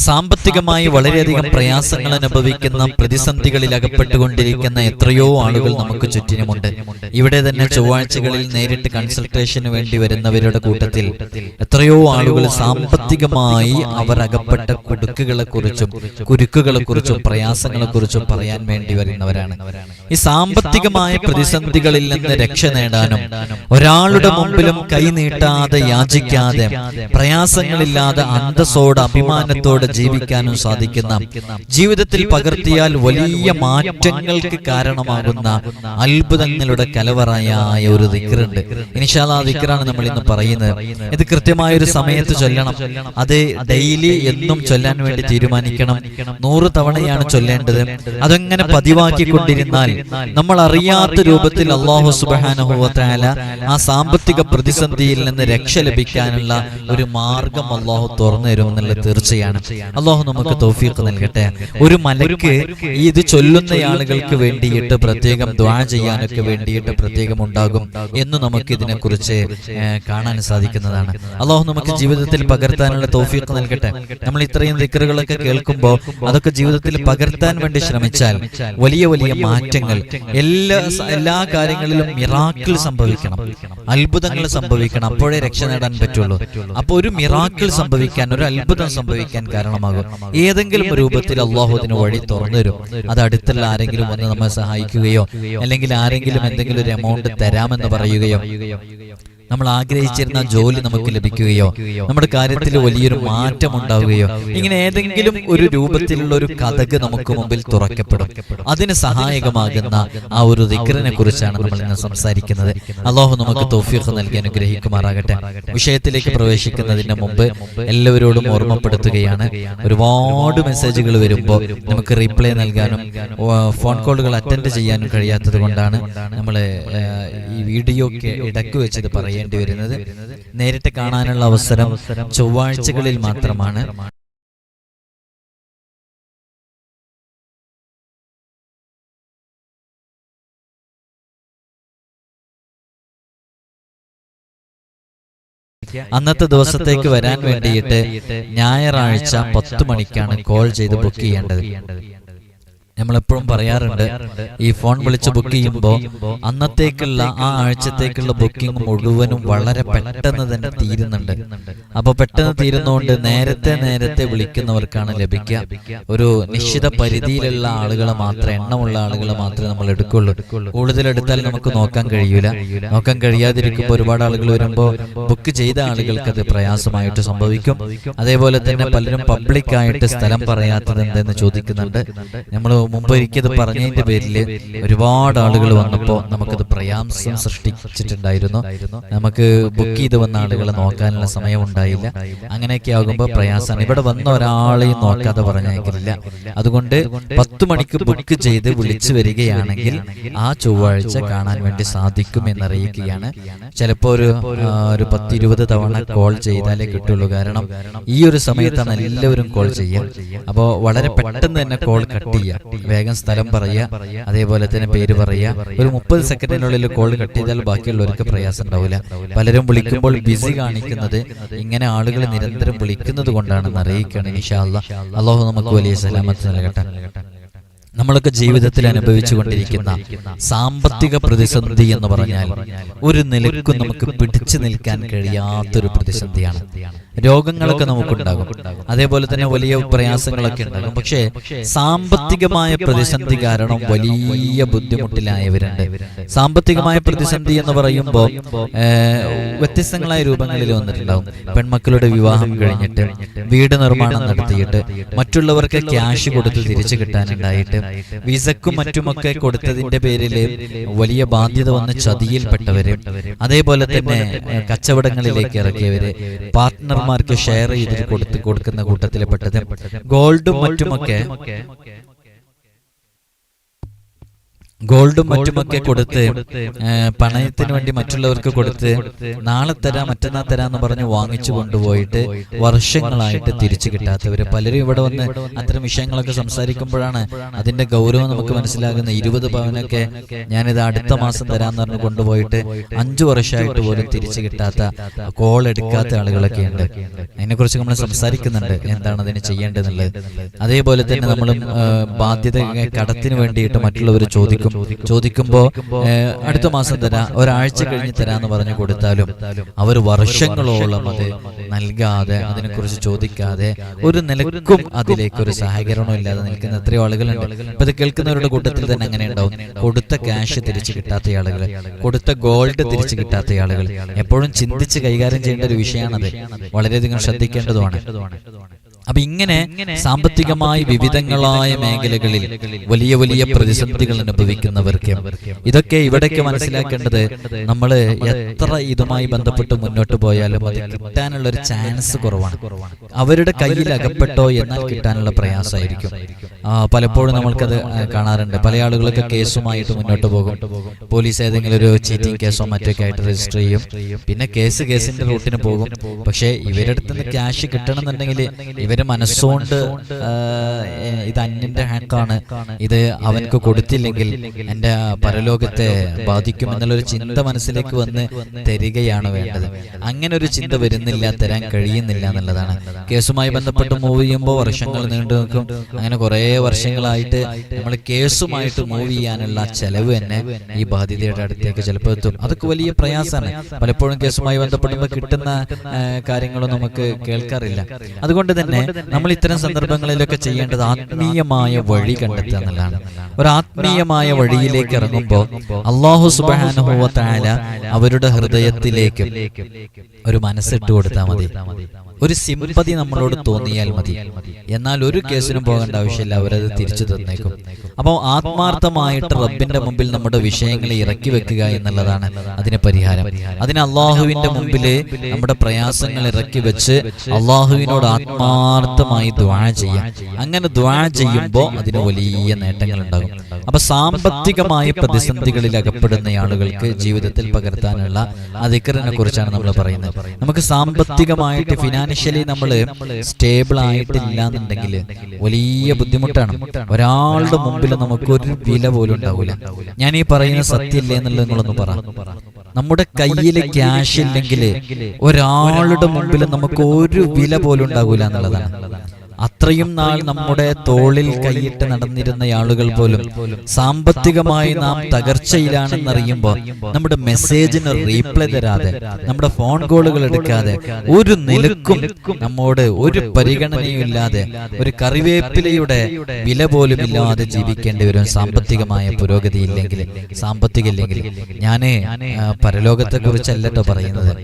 സാമ്പത്തികമായി വളരെയധികം പ്രയാസങ്ങൾ അനുഭവിക്കുന്ന പ്രതിസന്ധികളിൽ അകപ്പെട്ടുകൊണ്ടിരിക്കുന്ന എത്രയോ ആളുകൾ നമുക്ക് ചുറ്റിനുമുണ്ട്. ഇവിടെ തന്നെ ചൊവ്വാഴ്ചകളിൽ നേരിട്ട് കൺസൾട്ടേഷന് വേണ്ടി വരുന്നവരുടെ കൂട്ടത്തിൽ എത്രയോ ആളുകൾ സാമ്പത്തികമായി അവർ അകപ്പെട്ട കുടുക്കുകളെ കുറിച്ചും കുരുക്കുകളെ കുറിച്ചും പ്രയാസങ്ങളെ കുറിച്ചും പറയാൻ വേണ്ടി വരുന്നവരാണ്. ഈ സാമ്പത്തികമായ പ്രതിസന്ധികളിൽ നിന്ന് രക്ഷ നേടാനും ഒരാളുടെ മുമ്പിലും കൈനീട്ടാതെ യാചിക്കാതെ പ്രയാസങ്ങളില്ലാതെ അന്തസ്സോട് അഭിമാനത്തോടെ ജീവിക്കാനും സാധിക്കുന്ന ജീവിതത്തിൽ പകർത്തിയാൽ വലിയ മാറ്റങ്ങൾക്ക് കാരണമാകുന്ന അത്ഭുതങ്ങളുടെ കലവറയായ ഒരു ദിക്കറുണ്ട്. ഇനിഷാല ആ ദിക്റാണ് നമ്മൾ ഇന്ന് പറയുന്നത്. ഇത് കൃത്യമായ ഒരു സമയത്ത് ചൊല്ലണം. അത് ഡെയിലി എന്നും ചൊല്ലാൻ വേണ്ടി തീരുമാനിക്കണം. നൂറ് തവണയാണ് ചൊല്ലേണ്ടത്. അതങ്ങനെ പതിവാക്കിക്കൊണ്ടിരുന്നാൽ നമ്മൾ അറിയാത്ത രൂപത്തിൽ അള്ളാഹു സുബാനുഭവത്തായ ആ സാമ്പത്തിക പ്രതിസന്ധിയിൽ നിന്ന് രക്ഷ ലഭിക്കാനുള്ള ഒരു മാർഗം അള്ളാഹു തുറന്നു തരും എന്നുള്ളത് തീർച്ചയാണ്. അള്ളാഹു നമുക്ക് തൗഫീഖ് നൽകട്ടെ. ഒരു മലക്ക് ഈ ഇത് ചൊല്ലുന്ന ആളുകൾക്ക് വേണ്ടിയിട്ട് പ്രത്യേകം ദ്വാ ചെയ്യാനൊക്കെ വേണ്ടിയിട്ട് പ്രത്യേകം ഉണ്ടാകും എന്ന് നമുക്ക് ഇതിനെക്കുറിച്ച് കുറിച്ച് കാണാൻ സാധിക്കുന്നതാണ്. അള്ളാഹു നമുക്ക് ജീവിതത്തിൽ പകർത്താനുള്ള തൗഫീഖ് നൽകട്ടെ. നമ്മൾ ഇത്രയും ദിക്കറുകളൊക്കെ കേൾക്കുമ്പോൾ അതൊക്കെ ജീവിതത്തിൽ പകർത്താൻ വേണ്ടി ശ്രമിച്ചാൽ വലിയ വലിയ മാറ്റങ്ങൾ എല്ലാ എല്ലാ കാര്യങ്ങളിലും മിറാക്കിൾ സംഭവിക്കണം. അത്ഭുതങ്ങൾ സംഭവിക്കണം. അപ്പോഴേ രക്ഷ നേടാൻ പറ്റുള്ളൂ. അപ്പോൾ ഒരു മിറാക്കിൾ സംഭവിക്കാൻ ഒരു അത്ഭുതം സംഭവിക്കാൻ കാരണമാകും ഏതെങ്കിലും രൂപത്തിൽ അള്ളാഹു അതിന് വഴി തുറന്നു തരും അത് അടുത്തുള്ള ആരെങ്കിലും വന്ന് നമ്മെ സഹായിക്കുകയോ അല്ലെങ്കിൽ ആരെങ്കിലും എന്തെങ്കിലും ഒരു എമൗണ്ട് തരാമെന്ന് പറയുകയോ. നമ്മൾ ആഗ്രഹിച്ചിരുന്ന ജോലി നമുക്ക് ലഭിക്കുകയോ നമ്മുടെ കാര്യത്തിൽ വലിയൊരു മാറ്റം ഉണ്ടാവുകയോ ഇങ്ങനെ ഏതെങ്കിലും ഒരു രൂപത്തിലുള്ള ഒരു കഥക് നമുക്ക് മുമ്പിൽ തുറക്കപ്പെടും. അതിന് സഹായകമാകുന്ന ആ ഒരു ദിക്റിനെ കുറിച്ചാണ് നമ്മൾ ഇന്ന് സംസാരിക്കുന്നത്. അള്ളാഹു നമുക്ക് തൗഫീഖ് നൽകി അനുഗ്രഹിക്കുമാറാകട്ടെ. വിഷയത്തിലേക്ക് പ്രവേശിക്കുന്നതിന് മുമ്പ് എല്ലാവരോടും ഓർമ്മപ്പെടുത്തുകയാണ്. ഒരുപാട് മെസ്സേജുകൾ വരുമ്പോൾ നമുക്ക് റീപ്ലൈ നൽകാനും ഫോൺ കോളുകൾ അറ്റൻഡ് ചെയ്യാനും കഴിയാത്തത് കൊണ്ടാണ് നമ്മൾ ഈ വീഡിയോ ഇടയ്ക്ക് വെച്ചത് പറയേണ്ടി വരുന്നത് നേരിട്ട് കാണാനുള്ള അവസരം ചൊവ്വാഴ്ചകളിൽ മാത്രമാണ്. അന്നത്തെ ദിവസത്തേക്ക് വരാൻ വേണ്ടിയിട്ട് ഞായറാഴ്ച പത്ത് മണിക്കാണ് കോൾ ചെയ്ത് ബുക്ക് ചെയ്യേണ്ടത്. നമ്മളെപ്പോഴും പറയാറുണ്ട് ഈ ഫോൺ വിളിച്ച് ബുക്ക് ചെയ്യുമ്പോൾ അന്നത്തേക്കുള്ള ആ ആഴ്ചത്തേക്കുള്ള ബുക്കിംഗ് മുഴുവനും വളരെ പെട്ടെന്ന് തന്നെ തീരുന്നുണ്ട്. അപ്പോൾ പെട്ടെന്ന് തീരുന്നതുകൊണ്ട് നേരത്തെ നേരത്തെ വിളിക്കുന്നവർക്കാണ് ലഭിക്കുക. ഒരു നിശ്ചിത പരിധിയിലുള്ള ആളുകളെ മാത്രം എണ്ണമുള്ള ആളുകളെ മാത്രമേ നമ്മൾ എടുക്കുള്ളൂ കൂടുതൽ എടുത്താൽ നമുക്ക് നോക്കാൻ കഴിയൂല. നോക്കാൻ കഴിയാതിരിക്കുമ്പോൾ ഒരുപാട് ആളുകൾ വരുമ്പോൾ ബുക്ക് ചെയ്ത ആളുകൾക്ക് അത് പ്രയാസമായിട്ട് സംഭവിക്കും. അതേപോലെ തന്നെ പലരും പബ്ലിക്കായിട്ട് സ്ഥലം പറയാത്തത് എന്തെന്ന് ചോദിക്കുന്നുണ്ട്. നമ്മൾ മുമ്പ് ഒരിക്കത് പറഞ്ഞതിന്റെ പേരിൽ ഒരുപാട് ആളുകൾ വന്നപ്പോൾ നമുക്കത് പ്രയാസം സൃഷ്ടിച്ചിട്ടുണ്ടായിരുന്നു. നമുക്ക് ബുക്ക് ചെയ്ത് വന്ന ആളുകളെ നോക്കാനുള്ള സമയം ഉണ്ടായില്ല. അങ്ങനെയൊക്കെ ആകുമ്പോൾ പ്രയാസമാണ് ഇവിടെ വന്ന ഒരാളെയും നോക്കാതെ പറഞ്ഞേക്കില്ല. അതുകൊണ്ട് പത്ത് മണിക്ക് ബുക്ക് ചെയ്ത് വിളിച്ചു വരികയാണെങ്കിൽ ആ ചൊവ്വാഴ്ച കാണാൻ വേണ്ടി സാധിക്കും എന്നറിയിക്കുകയാണ്. ചിലപ്പോ ഒരു ഒരു ഒരു പത്തിരുപത് തവണ കോൾ ചെയ്താലേ കിട്ടുള്ളൂ. കാരണം ഈ ഒരു സമയത്താണ് എല്ലാവരും കോൾ ചെയ്യുക അപ്പോൾ വളരെ പെട്ടെന്ന് തന്നെ കോൾ കട്ട് ചെയ്യുക വേഗം സ്ഥലം പറയുക അതേപോലെ തന്നെ പേര് പറയുക. ഒരു മുപ്പത് സെക്കൻഡിനുള്ളിൽ കോൾ കട്ട് ചെയ്താൽ ബാക്കിയുള്ളവർക്ക് പ്രയാസം ഉണ്ടാവില്ല. പലരും വിളിക്കുമ്പോൾ ബിസി കാണിക്കുന്നത് ഇങ്ങനെ ആളുകൾ നിരന്തരം വിളിക്കുന്നത് കൊണ്ടാണെന്ന് അറിയിക്കുകയാണ് ഇൻഷാല്ല അള്ളാഹു നമുക്ക് വലിയ സലാമത്ത് നൽകട്ടെ. നമ്മളൊക്കെ ജീവിതത്തിൽ അനുഭവിച്ചു കൊണ്ടിരിക്കുന്ന സാമ്പത്തിക പ്രതിസന്ധി എന്ന് പറഞ്ഞാൽ ഒരു നിലക്കും നമുക്ക് പിടിച്ചു നിൽക്കാൻ കഴിയാത്തൊരു പ്രതിസന്ധിയാണ്. രോഗങ്ങളൊക്കെ നമുക്കുണ്ടാകും. അതേപോലെ തന്നെ വലിയ പ്രയാസങ്ങളൊക്കെ ഉണ്ടാകും. പക്ഷേ സാമ്പത്തികമായ പ്രതിസന്ധി കാരണം വലിയ ബുദ്ധിമുട്ടിലായവരുണ്ട്. സാമ്പത്തികമായ പ്രതിസന്ധി എന്ന് പറയുമ്പോൾ വ്യത്യസ്തങ്ങളായ രൂപങ്ങളിൽ വന്നിട്ടുണ്ടാകും പെൺമക്കളുടെ വിവാഹം കഴിഞ്ഞിട്ട് വീട് നിർമ്മാണം നടത്തിയിട്ട് മറ്റുള്ളവർക്ക് ക്യാഷ് കൊടുത്ത് തിരിച്ചു കിട്ടാനുണ്ടായിട്ട് വിസക്കും മറ്റുമൊക്കെ കൊടുത്തതിന്റെ പേരിൽ വലിയ ബാധ്യത വന്ന് ചതിയിൽപ്പെട്ടവര് അതേപോലെ തന്നെ കച്ചവടങ്ങളിലേക്ക് ഇറക്കിയവര് പാർട്ട്ണർമാർക്ക് ഷെയർ ചെയ്തിട്ട് കൊടുത്ത് കൊടുക്കുന്ന കൂട്ടത്തിൽ പെട്ടത് ഗോൾഡും മറ്റുമൊക്കെ ഗോൾഡും മറ്റുമൊക്കെ കൊടുത്ത് പണയത്തിന് വേണ്ടി മറ്റുള്ളവർക്ക് കൊടുത്ത് നാളെ തരാം മറ്റന്നാൾ തരാന്ന് പറഞ്ഞ് വാങ്ങിച്ചു കൊണ്ടുപോയിട്ട് വർഷങ്ങളായിട്ട് തിരിച്ചു കിട്ടാത്തവര് പലരും ഇവിടെ വന്ന് അത്തരം വിഷയങ്ങളൊക്കെ സംസാരിക്കുമ്പോഴാണ് അതിന്റെ ഗൗരവം നമുക്ക് മനസ്സിലാകുന്ന ഇരുപത് പവനൊക്കെ ഞാനിത് അടുത്ത മാസം തരാന്ന് പറഞ്ഞ് കൊണ്ടുപോയിട്ട് അഞ്ചു വർഷമായിട്ട് പോലും തിരിച്ചു കിട്ടാത്ത കോൾ എടുക്കാത്ത ആളുകളൊക്കെ ഉണ്ട് അതിനെക്കുറിച്ച് നമ്മൾ സംസാരിക്കുന്നുണ്ട്. എന്താണ് അതിന് ചെയ്യേണ്ടതെന്നുള്ളത്? അതേപോലെ തന്നെ നമ്മൾ ബാധ്യത കടത്തിന് വേണ്ടിയിട്ട് മറ്റുള്ളവർ ചോദിക്കും ചോദിക്കുമ്പോൾ അടുത്ത മാസം തരാ ഒരാഴ്ച കഴിഞ്ഞ് തരാന്ന് പറഞ്ഞു കൊടുത്താലും അവർ വർഷങ്ങളോളം അത് നൽകാതെ അതിനെക്കുറിച്ച് ചോദിക്കാതെ ഒരു നിലക്കും അതിലേക്ക് ഒരു സഹകരണവും ഇല്ലാതെ നിൽക്കുന്ന എത്രയോ ആളുകളുണ്ട്. ഇപ്പൊ ഇത് കേൾക്കുന്നവരുടെ കൂട്ടത്തിൽ തന്നെ അങ്ങനെ ഉണ്ടാവും കൊടുത്ത ക്യാഷ് തിരിച്ചു കിട്ടാത്ത ആളുകൾ. കൊടുത്ത ഗോൾഡ് തിരിച്ചു കിട്ടാത്ത ആളുകൾ. എപ്പോഴും ചിന്തിച്ച് കൈകാര്യം ചെയ്യേണ്ട ഒരു വിഷയമാണത്. വളരെയധികം ശ്രദ്ധിക്കേണ്ടതുമാണ്. അപ്പൊ ഇങ്ങനെ സാമ്പത്തികമായി വിവിധങ്ങളായ മേഖലകളിൽ വലിയ വലിയ പ്രതിസന്ധികൾ അനുഭവിക്കുന്നവർക്ക് ഇതൊക്കെ ഇവിടേക്ക് മനസ്സിലാക്കേണ്ടത് നമ്മൾ എത്ര ഇതുമായി ബന്ധപ്പെട്ട് മുന്നോട്ട് പോയാലും അത് കിട്ടാനുള്ള ഒരു ചാൻസ് കുറവാണ്. അവരുടെ കയ്യിൽ അകപ്പെട്ടോ എന്നാൽ കിട്ടാനുള്ള പ്രയാസമായിരിക്കും. പലപ്പോഴും നമ്മൾക്കത് കാണാറുണ്ട്. പല ആളുകളൊക്കെ കേസുമായിട്ട് മുന്നോട്ട് പോകും. പോലീസ് ഏതെങ്കിലും ഒരു ചീറ്റിംഗ് കേസോ മറ്റൊക്കെ ആയിട്ട് രജിസ്റ്റർ ചെയ്യും. പിന്നെ കേസ് കേസിന്റെ റൂട്ടിന് പോകും. പക്ഷേ ഇവരുടെ അടുത്ത് നിന്ന് ക്യാഷ് കിട്ടണമെന്നുണ്ടെങ്കിൽ ഇവർ മനസ്സുകൊണ്ട് ഇത് അന്യന്റെ ഹാക്കാണ് ഇത് അവൻക്ക് കൊടുത്തില്ലെങ്കിൽ എന്റെ പരലോകത്തെ ബാധിക്കും എന്നുള്ളൊരു ചിന്ത മനസ്സിലേക്ക് വന്ന് തരികയാണ് വേണ്ടത്. അങ്ങനെ ഒരു ചിന്ത വരുന്നില്ല തരാൻ കഴിയുന്നില്ല എന്നുള്ളതാണ്. കേസുമായി ബന്ധപ്പെട്ട് മൂവ് ചെയ്യുമ്പോൾ വർഷങ്ങൾ നീണ്ടു നിൽക്കും അങ്ങനെ കുറേ വർഷങ്ങളായിട്ട് നമ്മൾ കേസുമായിട്ട് മൂവ് ചെയ്യാനുള്ള ചെലവ് തന്നെ ഈ ബാധ്യതയുടെ അടുത്തേക്ക് ചിലപ്പോൾ എത്തും. അതൊക്കെ വലിയ പ്രയാസമാണ്. പലപ്പോഴും കേസുമായി ബന്ധപ്പെടുമ്പോൾ കിട്ടുന്ന കാര്യങ്ങളും നമുക്ക് കേൾക്കാറില്ല. അതുകൊണ്ട് തന്നെ നമ്മൾ ഇത്തരം സന്ദർഭങ്ങളിലൊക്കെ ചെയ്യേണ്ടത് ആത്മീയമായ വഴി കണ്ടെത്തുക എന്നുള്ളതാണ്. ഒരു ആത്മീയമായ വഴിയിലേക്ക് ഇറങ്ങുമ്പോൾ അള്ളാഹു സുബാനുഭവത്തായ അവരുടെ ഹൃദയത്തിലേക്ക് ഒരു മനസ്സിട്ട് കൊടുത്താൽ മതി. ഒരു സിമ്പതി നമ്മളോട് തോന്നിയാൽ മതി. എന്നാൽ ഒരു കേസിനും പോകേണ്ട ആവശ്യമില്ല അവരത് തിരിച്ചു തന്നേക്കും. അപ്പോൾ ആത്മാർത്ഥമായിട്ട് റബ്ബിന്റെ മുമ്പിൽ നമ്മുടെ വിഷയങ്ങളെ ഇറക്കി വെക്കുക എന്നുള്ളതാണ് അതിന് പരിഹാരം. അതിന് അള്ളാഹുവിന്റെ മുമ്പിൽ നമ്മുടെ പ്രയാസങ്ങൾ ഇറക്കി വെച്ച് അള്ളാഹുവിനോട് ആത്മാർത്ഥമായി ദ്വാ ചെയ്യാം അങ്ങനെ ദ്വാ ചെയ്യുമ്പോൾ അതിന് വലിയ നേട്ടങ്ങൾ ഉണ്ടാകും അപ്പൊ സാമ്പത്തികമായ പ്രതിസന്ധികളിൽ അകപ്പെടുന്ന ആളുകൾക്ക് ജീവിതത്തിൽ പകർത്താനുള്ള അധികരനെ കുറിച്ചാണ് നമ്മൾ പറയുന്നത്. നമുക്ക് സാമ്പത്തികമായിട്ട് ഫിനാൻഷ്യലി നമ്മൾ സ്റ്റേബിൾ ആയിട്ടില്ല എന്നുണ്ടെങ്കിൽ വലിയ ബുദ്ധിമുട്ടാണ്. ഒരാളുടെ മുമ്പിൽ നമുക്ക് ഒരു വില പോലും ഉണ്ടാവില്ല ഞാൻ ഈ പറയുന്ന സത്യമില്ലേ എന്നുള്ളത് നിങ്ങളൊന്ന് പറ. നമ്മുടെ കയ്യിൽ ക്യാഷ് ഇല്ലെങ്കിൽ ഒരാളുടെ മുമ്പിൽ നമുക്ക് ഒരു വില പോലും ഉണ്ടാവില്ല എന്നുള്ളതാണ്. അത്രയും നാൾ നമ്മുടെ തോളിൽ കൈയിട്ട് നടന്നിരുന്ന ആളുകൾ പോലും സാമ്പത്തികമായി നാം തകർച്ചയിലാണെന്നറിയുമ്പോൾ നമ്മുടെ മെസ്സേജിന് റീപ്ലൈ തരാതെ നമ്മുടെ ഫോൺ കോളുകൾ എടുക്കാതെ ഒരു നിലക്കും നമ്മോട് ഒരു പരിഗണനയും ഇല്ലാതെ ഒരു കറിവേപ്പിലയുടെ വില പോലും ഇല്ലാതെ ജീവിക്കേണ്ടി വരും സാമ്പത്തികമായ പുരോഗതി ഇല്ലെങ്കിൽ സാമ്പത്തിക ഇല്ലെങ്കിൽ ഞാൻ പരലോകത്തെ കുറിച്ചല്ലോ പറയുന്നത്.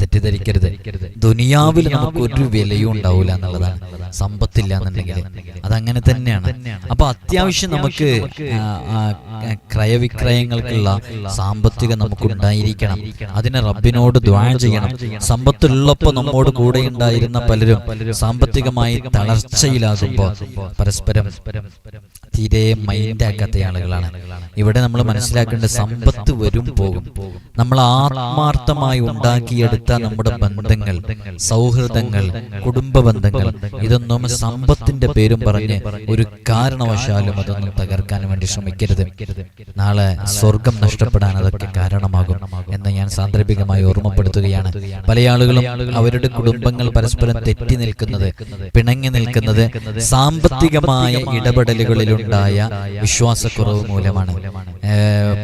തെറ്റിദ്ധരിക്കരുത്. ദുനിയാവിൽ നമുക്ക് ഒരു വിലയും ഉണ്ടാവില്ല എന്നുള്ളതാണ്. സമ്പത്തില്ല എന്നുണ്ടെങ്കിൽ അതങ്ങനെ തന്നെയാണ്. അപ്പൊ അത്യാവശ്യം നമുക്ക് ക്രയവിക്രയങ്ങൾക്കുള്ള സാമ്പത്തികം നമുക്ക് ഉണ്ടായിരിക്കണം. അതിനെ റബ്ബിനോട് ദ്വാരം ചെയ്യണം. സമ്പത്തുള്ളപ്പോൾ നമ്മോട് കൂടെ ഉണ്ടായിരുന്ന പലരും സാമ്പത്തികമായി തളർച്ചയിലാകുമ്പോൾ പരസ്പരം തീരെ മൈൻഡാക്കാത്ത ആളുകളാണ്. ഇവിടെ നമ്മൾ മനസ്സിലാക്കേണ്ട സമ്പത്ത് വരും പോകും. നമ്മൾ ആത്മാർത്ഥമായി ഉണ്ടാക്കിയെടുത്ത നമ്മുടെ ബന്ധങ്ങൾ സൗഹൃദങ്ങൾ കുടുംബ ബന്ധങ്ങൾ ഇതൊന്നും സമ്പത്തിന്റെ പേരും പറഞ്ഞ് ഒരു കാരണവശാലും അതൊന്നും തകർക്കാൻ വേണ്ടി ശ്രമിക്കരുത്. നാളെ സ്വർഗം നഷ്ടപ്പെടാൻ അതൊക്കെ കാരണമാകും എന്ന് ഞാൻ സാന്ദർഭികമായി ഓർമ്മപ്പെടുത്തുകയാണ്. പല ആളുകളും അവരുടെ കുടുംബങ്ങൾ പരസ്പരം തെറ്റി നിൽക്കുന്നത് പിണങ്ങി നിൽക്കുന്നത് സാമ്പത്തികമായ ഇടപെടലുകളിലുണ്ടായ വിശ്വാസക്കുറവ് മൂലമാണ്.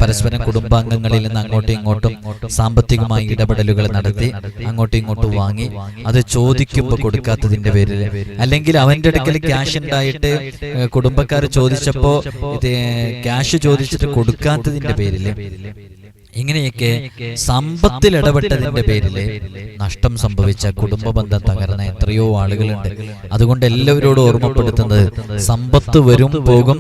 പരസ്പരം കുടുംബാംഗങ്ങളിൽ നിന്ന് അങ്ങോട്ടും ഇങ്ങോട്ടും സാമ്പത്തികമായി ഇടപെടലുകൾ നടത്തി അങ്ങോട്ടും ഇങ്ങോട്ടും വാങ്ങി അത് ചോദിക്കുമ്പോൾ കൊടുക്കാത്തതിന്റെ പേരിൽ അല്ലെങ്കിൽ അവന്റെ അടുക്കൽ ക്യാഷ് ഉണ്ടായിട്ട് കുടുംബക്കാർ ചോദിച്ചപ്പോ ക്യാഷ് ചോദിച്ചിട്ട് കൊടുക്കാത്തതിന്റെ പേരിൽ ഇങ്ങനെയൊക്കെ സമ്പത്തിൽ ഇടപെട്ടതിന്റെ പേരിൽ നഷ്ടം സംഭവിച്ച കുടുംബ ബന്ധം തകർന്ന എത്രയോ ആളുകളുണ്ട്. അതുകൊണ്ട് എല്ലാവരോടും ഓർമ്മപ്പെടുത്തുന്നത് സമ്പത്ത് വരും പോകും.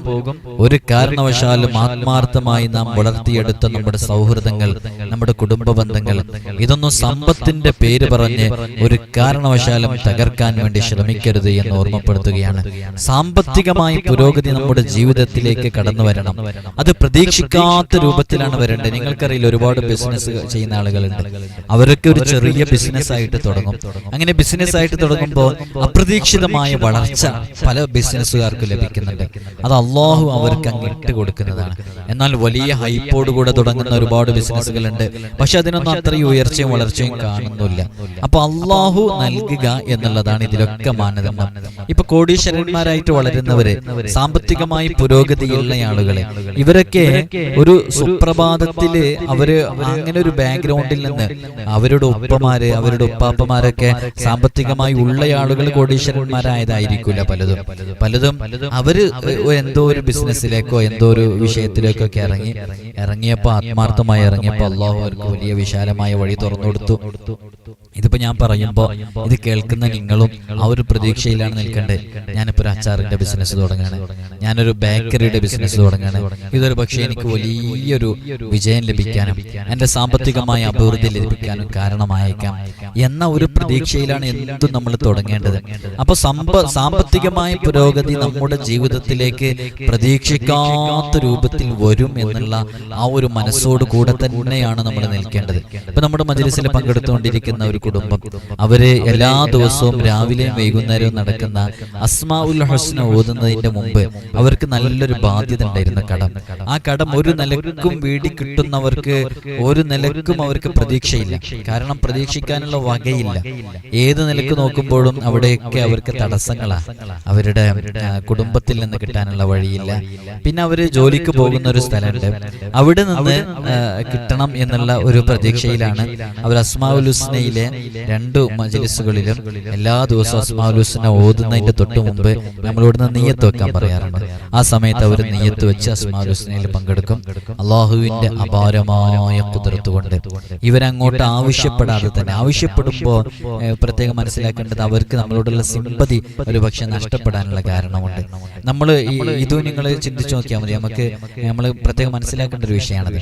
ഒരു കാരണവശാലും ആത്മാർത്ഥമായി നാം വളർത്തിയെടുത്ത നമ്മുടെ സൗഹൃദങ്ങൾ നമ്മുടെ കുടുംബ ബന്ധങ്ങൾ ഇതൊന്നും സമ്പത്തിന്റെ പേര് പറഞ്ഞ് ഒരു കാരണവശാലും തകർക്കാൻ വേണ്ടി ശ്രമിക്കരുത് എന്ന് ഓർമ്മപ്പെടുത്തുകയാണ്. സാമ്പത്തികമായി പുരോഗതി നമ്മുടെ ജീവിതത്തിലേക്ക് കടന്നു വരണം. അത് പ്രതീക്ഷിക്കാത്ത രൂപത്തിലാണ് വരേണ്ടത്. നിങ്ങൾക്കറിയില്ല? ഒരുപാട് ബിസിനസ് ചെയ്യുന്ന ആളുകളുണ്ട്. അവരൊക്കെ ഒരു ചെറിയ ബിസിനസ് ആയിട്ട് തുടങ്ങും. അങ്ങനെ ബിസിനസ് ആയിട്ട് തുടങ്ങുമ്പോൾ അപ്രതീക്ഷിതമായ വളർച്ച പല ബിസിനസ്സുകാർക്ക് ലഭിക്കുന്നുണ്ട്. അത് അള്ളാഹു അവർക്ക് അങ്ങ് ഇട്ട് കൊടുക്കുന്നതാണ്. എന്നാൽ വലിയ ഹൈപ്പോടുകൂടെ തുടങ്ങുന്ന ഒരുപാട് ബിസിനസ്സുകളുണ്ട് പക്ഷെ അതിനൊന്നും അത്രയും ഉയർച്ചയും വളർച്ചയും കാണുന്നില്ല. അപ്പൊ അള്ളാഹു നൽകുക എന്നുള്ളതാണ് ഇതിലൊക്കെ മാനദണ്ഡം. ഇപ്പൊ കോടീശ്വരന്മാരായിട്ട് വളരുന്നവര് സാമ്പത്തികമായി പുരോഗതിയുള്ള ആളുകളെ ഇവരൊക്കെ ഒരു സുപ്രഭാതത്തിൽ അവർ അങ്ങനെ ഒരു ബാക്ക്ഗ്രൗണ്ടിൽ നിന്ന് അവരുടെ ഉപ്പമാര് അവരുടെ ഉപ്പാപ്പമാരൊക്കെ സാമ്പത്തികമായി ഉള്ള ആളുകൾ കോടീശ്വരന്മാരായതായിരിക്കില്ല പലതും. പലതും. അവർ എന്തോ ഒരു ബിസിനസ്സിലേക്കോ എന്തോ ഒരു വിഷയത്തിലേക്കോ ഒക്കെ ഇറങ്ങി ഇറങ്ങിയപ്പോ ആത്മാർത്ഥമായി ഇറങ്ങിയപ്പോ അള്ളാഹു അവർക്ക് വലിയ വിശാലമായ വഴി തുറന്നു കൊടുത്തു. ഇതിപ്പോ ഞാൻ പറയുമ്പോ ഇത് കേൾക്കുന്ന നിങ്ങളും ആ ഒരു പ്രതീക്ഷയിലാണ് നിൽക്കേണ്ടത് ഞാനിപ്പോ ഒരു അച്ചാറിന്റെ ബിസിനസ് തുടങ്ങാണ്. ഞാനൊരു ബേക്കറിയുടെ ബിസിനസ് തുടങ്ങാണ്. ഇതൊരു പക്ഷേ എനിക്ക് വലിയൊരു വിജയം ലഭിക്കാനും എന്റെ സാമ്പത്തികമായ അഭിവൃദ്ധി ലഭിക്കാനും കാരണമായേക്കാം. എന്ന ഒരു പ്രതീക്ഷയിലാണ് എന്തും നമ്മൾ തുടങ്ങേണ്ടത്. അപ്പൊ സമ്പ സാമ്പത്തികമായ പുരോഗതി നമ്മുടെ ജീവിതത്തിലേക്ക് പ്രതീക്ഷിക്കാത്ത രൂപത്തിൽ വരും എന്നുള്ള ആ ഒരു മനസ്സോട് കൂടെ തന്നെയാണ് നമ്മൾ നിൽക്കേണ്ടത്. ഇപ്പൊ നമ്മുടെ മജലിസിൽ പങ്കെടുത്തുകൊണ്ടിരിക്കുന്ന ഒരു കുടുംബം. അവരെ എല്ലാ ദിവസവും രാവിലെയും വൈകുന്നേരവും നടക്കുന്ന അസ്മാ ഉൽ ഹസ്ന ഓതുന്നതിന്റെ മുമ്പ് അവർക്ക് നല്ലൊരു ബാധ്യത ഉണ്ടായിരുന്ന കടം. ആ കടം ഒരു നിലക്കും വീടി കിട്ടുന്നവർക്ക് ഒരു നിലക്കും അവർക്ക് പ്രതീക്ഷയില്ല. കാരണം പ്രതീക്ഷിക്കാനുള്ള വകയില്ല. ഏത് നിലയ്ക്ക് നോക്കുമ്പോഴും അവിടെയൊക്കെ അവർക്ക് തടസ്സങ്ങളാ. അവരുടെ കുടുംബത്തിൽ നിന്ന് കിട്ടാനുള്ള വഴിയില്ല. പിന്നെ അവർ ജോലിക്ക് പോകുന്ന ഒരു സ്ഥലമുണ്ട്. അവിടെ നിന്ന് കിട്ടണം എന്നുള്ള ഒരു പ്രതീക്ഷയിലാണ് അവർ അസ്മാഉൽ ഹുസ്നയിലെ രണ്ട് മജ്ലിസുകളിലും എല്ലാ ദിവസവും അസ്മാഉൽ ഹുസ്ന ഓതുന്നതിന്റെ തൊട്ട് മുമ്പ് നമ്മളോട് നീയത്ത് വെക്കാൻ പറയാറുണ്ട്. ആ സമയത്ത് അവർ നീയത്ത് വെച്ച് അസ്മാഉൽ ഹുസ്നയിൽ പങ്കെടുക്കും. അള്ളാഹുവിന്റെ അപാരമായ കുതിർത്ത് കൊണ്ട് ഇവരങ്ങോട്ട് ആവശ്യപ്പെടാതെ തന്നെ ആവശ്യപ്പെടുമ്പോൾ പ്രത്യേകം മനസ്സിലാക്കേണ്ടത് അവർക്ക് നമ്മളോടുള്ള സിമ്പതി ഒരു പക്ഷെ നഷ്ടപ്പെടാനുള്ള കാരണമുണ്ട്. നമ്മൾ ഇതും നിങ്ങൾ ചിന്തിച്ചു നോക്കിയാൽ മതി. നമുക്ക് നമ്മൾ പ്രത്യേകം മനസ്സിലാക്കേണ്ട ഒരു വിഷയമാണത്.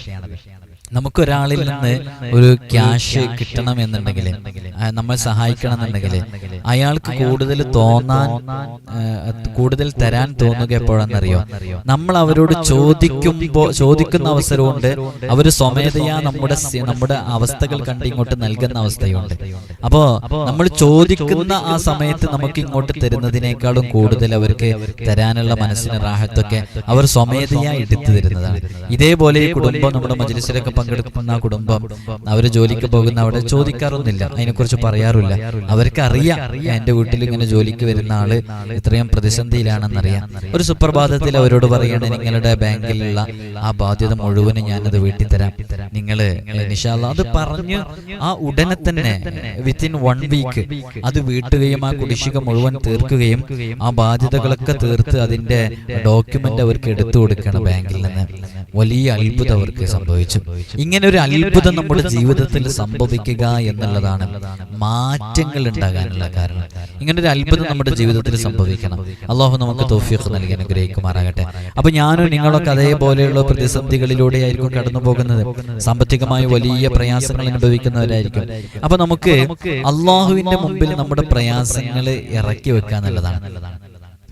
നമുക്ക് ഒരാളിൽ നിന്ന് ഒരു ക്യാഷ് കിട്ടണം എന്നുണ്ടെങ്കിൽ നമ്മൾ സഹായിക്കണം എന്നുണ്ടെങ്കിൽ അയാൾക്ക് കൂടുതൽ തോന്നാൻ കൂടുതൽ തരാൻ തോന്നുക എപ്പോഴാണെന്നറിയോ? നമ്മൾ അവരോട് ചോദിക്കുമ്പോ ചോദിക്കുന്ന അവസരമുണ്ട്. അവർ സ്വമേധയാ നമ്മുടെ നമ്മുടെ അവസ്ഥകൾ കണ്ട് ഇങ്ങോട്ട് നൽകുന്ന അവസ്ഥയുണ്ട്. അപ്പോ നമ്മൾ ചോദിക്കുന്ന ആ സമയത്ത് നമുക്ക് ഇങ്ങോട്ട് തരുന്നതിനേക്കാളും കൂടുതൽ അവർക്ക് തരാനുള്ള മനസ്സിന് റാഹത്തൊക്കെ അവർ സ്വമേധയാ എടുത്തു തരുന്നതാണ്. ഇതേപോലെ ഈ കുടുംബം നമ്മുടെ മജ്ലിസിലൊക്കെ പങ്കെടുക്കുന്ന കുടുംബം. അവർ ജോലിക്ക് പോകുന്ന അവിടെ ചോദിക്കാറൊന്നുമില്ല. അതിനെക്കുറിച്ച് പറയാറില്ല. അവർക്ക് അറിയാം എന്റെ വീട്ടിൽ ഇങ്ങനെ ജോലിക്ക് വരുന്ന ആൾ ഇത്രയും പ്രതിസന്ധിയിലാണെന്നറിയാം. ഒരു സുപ്രഭാതത്തിൽ അവരോട് പറയാണ് നിങ്ങളുടെ ബാങ്കിലുള്ള ആ ബാധ്യത മുഴുവനും ഞാനത് വീട്ടിൽ തരാം നിങ്ങൾ നിഷാല്ല അത് പറഞ്ഞ് ആ ഉടനെ തന്നെ വിത്തിൻ വൺ വീക്ക് അത് വീട്ടുകയും ആ കുടിശ്ശിക മുഴുവൻ തീർക്കുകയും ആ ബാധ്യതകളൊക്കെ തീർത്ത് അതിന്റെ ഡോക്യുമെന്റ് അവർക്ക് എടുത്തു കൊടുക്കണം ബാങ്കിൽ നിന്ന്. വലിയ അത്ഭുതം അവർക്ക് സംഭവിച്ചു. ഇങ്ങനെ ഒരു അത്ഭുതം നമ്മുടെ ജീവിതത്തിൽ സംഭവിക്കുക എന്നുള്ളതാണ് മാറ്റങ്ങൾ ഉണ്ടാകാനുള്ള കാരണം. ഇങ്ങനെ ഒരു അത്ഭുതം നമ്മുടെ ജീവിതത്തിൽ സംഭവിക്കണം. അള്ളാഹു നമുക്ക് തോഫിയൊക്കെ നൽകി അനുഗ്രഹിക്കുമാറാകട്ടെ. അപ്പൊ ഞാനും നിങ്ങളൊക്കെ അതേപോലെയുള്ള പ്രതിസന്ധികളിലൂടെ ആയിരിക്കും കടന്നു പോകുന്നത് സാമ്പത്തികമായി വലിയ പ്രയാസങ്ങൾ അനുഭവിക്കുന്നവരായിരിക്കും. അപ്പൊ നമുക്ക് അള്ളാഹുവിന്റെ മുമ്പിൽ നമ്മുടെ പ്രയാസങ്ങൾ ഇറക്കി വെക്കുക എന്നുള്ളതാണ്.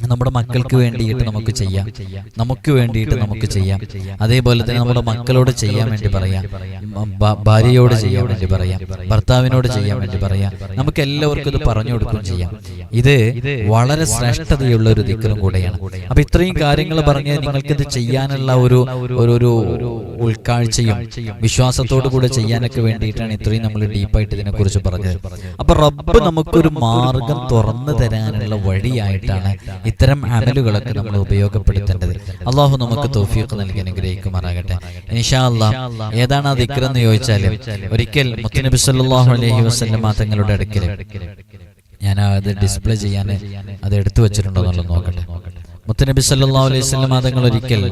നമ്മുടെ മക്കൾക്ക് വേണ്ടിയിട്ട് നമുക്ക് ചെയ്യാം. നമുക്ക് വേണ്ടിയിട്ട് നമുക്ക് ചെയ്യാം. അതേപോലെ തന്നെ നമ്മുടെ മക്കളോട് ചെയ്യാൻ വേണ്ടി പറയാം. ഭാര്യയോട് ചെയ്യാൻ വേണ്ടി പറയാം. ഭർത്താവിനോട് ചെയ്യാൻ വേണ്ടി പറയാം. നമുക്ക് എല്ലാവർക്കും ഇത് പറഞ്ഞു കൊടുക്കുകയും ചെയ്യാം. ഇത് വളരെ ശ്രേഷ്ഠതയുള്ള ഒരു ദിക്കറും കൂടെയാണ്. അപ്പൊ ഇത്രയും കാര്യങ്ങൾ പറഞ്ഞ് നിങ്ങൾക്ക് ഇത് ചെയ്യാനുള്ള ഒരു ഒരു ഒരു ഉൾക്കാഴ്ചയും വിശ്വാസത്തോടു കൂടെ ചെയ്യാനൊക്കെ വേണ്ടിയിട്ടാണ് ഇത്രയും നമ്മൾ ഡീപ്പായിട്ട് ഇതിനെ കുറിച്ച് പറഞ്ഞത്. അപ്പൊ റബ്ബ് നമുക്കൊരു മാർഗം തുറന്നു തരാനുള്ള വഴിയായിട്ടാണ് ഇത്തരം അമലുകളൊക്കെ നമ്മൾ ഉപയോഗപ്പെടുത്തേണ്ടത്. അള്ളാഹു നമുക്ക് തോഫിയൊക്കെ നൽകി അനുഗ്രഹിക്കുമാറാകട്ടെ. അല്ലാ ഏതാണ് ആ ദിക്ർ ചോദിച്ചാൽ ഒരിക്കൽ മുത്തനബി സല്ലല്ലാഹു അലൈഹി വസല്ലം തങ്ങളുടെ അടുക്കൽ ഞാൻ അത് ഡിസ്പ്ലേ ചെയ്യാൻ അത് എടുത്തു വെച്ചിട്ടുണ്ടോ എന്നുള്ളത് നോക്കട്ടെ. മുത്തനബി സല്ലല്ലാഹു അലൈഹി വസല്ലം തങ്ങൾ ഒരിക്കൽ